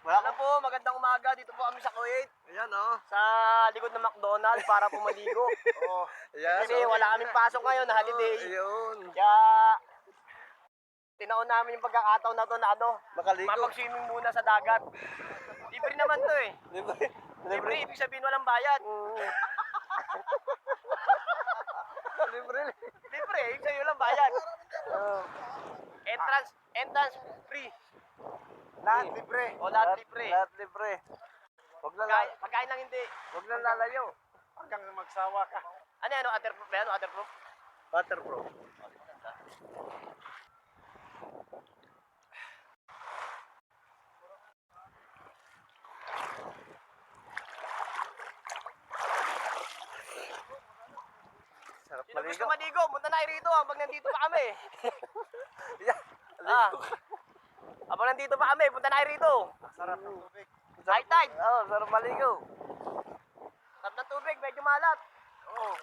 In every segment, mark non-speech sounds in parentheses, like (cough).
Wala Ano po, magandang umaga. Dito po kami sa Kuwait. Ayan, oh. Sa likod ng McDonald's para po maligo. (laughs) Oh. Ayan. Kasi wala kaming pasok ngayon na holiday. Oh, ayun. Kaya, tinaon namin yung pagkakataon na to na ano, Makaligo. mapag-swimming muna sa dagat. Libre naman to eh. Libre. Libre, ibig sabihin walang bayad. (laughs) Libre. Libre, ibig sabihin walang bayad. (laughs) Oh. Entrance, entrance free. Lahat libre. O, lahat libre. Lahat libre. Huwag na Pagkain, la- pagkain lang hindi. Huwag na lalayo. Hanggang magsawa ka. Ano yan, waterproof ba yan? Waterproof? Waterproof. Sarap Sino gusto maligo. maligo? Punta na kayo rito habang nandito pa kami. (laughs) Yeah. ah. Habang nandito pa kami, punta na kayo rito. Sarap ng tubig. High tide. Oo, sarap maligo. Tap ng tubig, medyo malat. Oo.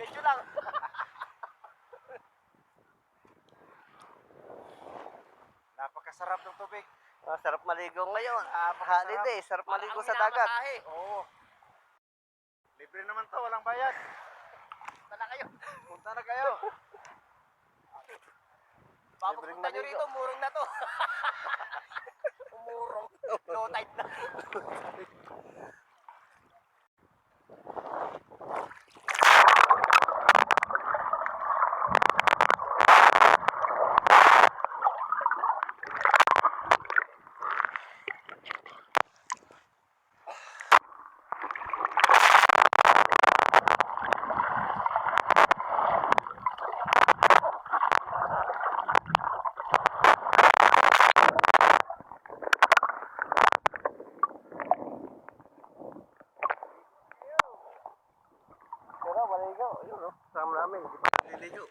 Medyo lang. (laughs) Napakasarap ng tubig. Ah, sarap maligo ngayon. Ah, holiday, sarap maligo sa dagat. Oo. Libre naman to, walang bayad. Punta na kayo. Punta na kayo. (laughs) Baka Libreng punta nyo rito, murong na to. (laughs) Umurong. (laughs) Low tide na. Maligo, yun oh. Sama namin, di pa naliligo.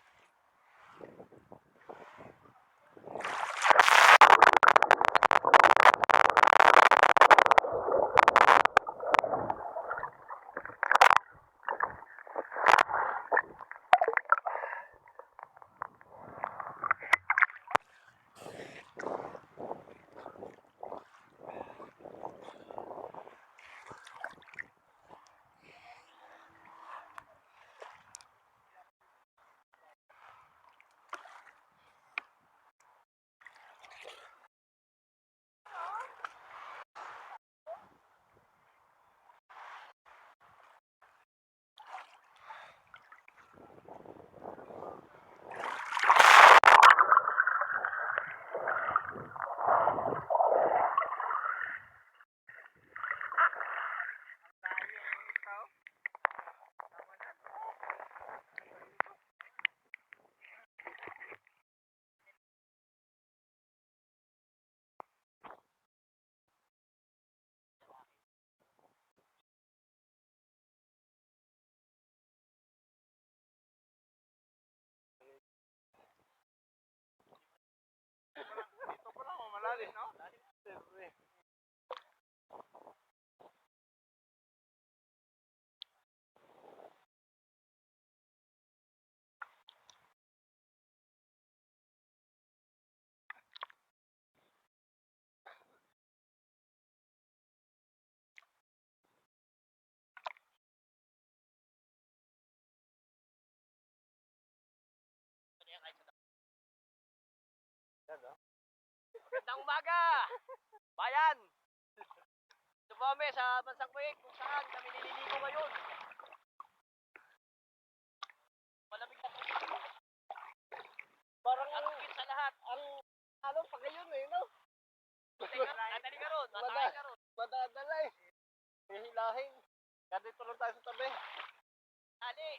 Pa lang, malalim, no? Siyempre. Magandang umaga! Bayan! Kami sa Bansang Kuwait kung saan kami nililigo ngayon. Malamig na po. Parang Ang sa lahat. ang ano pa ngayon eh, no? Natali ka ron, natali Mada- ka ron. Madadala eh. Hihilahin. Kaya dito lang tayo sa tabi. Tali.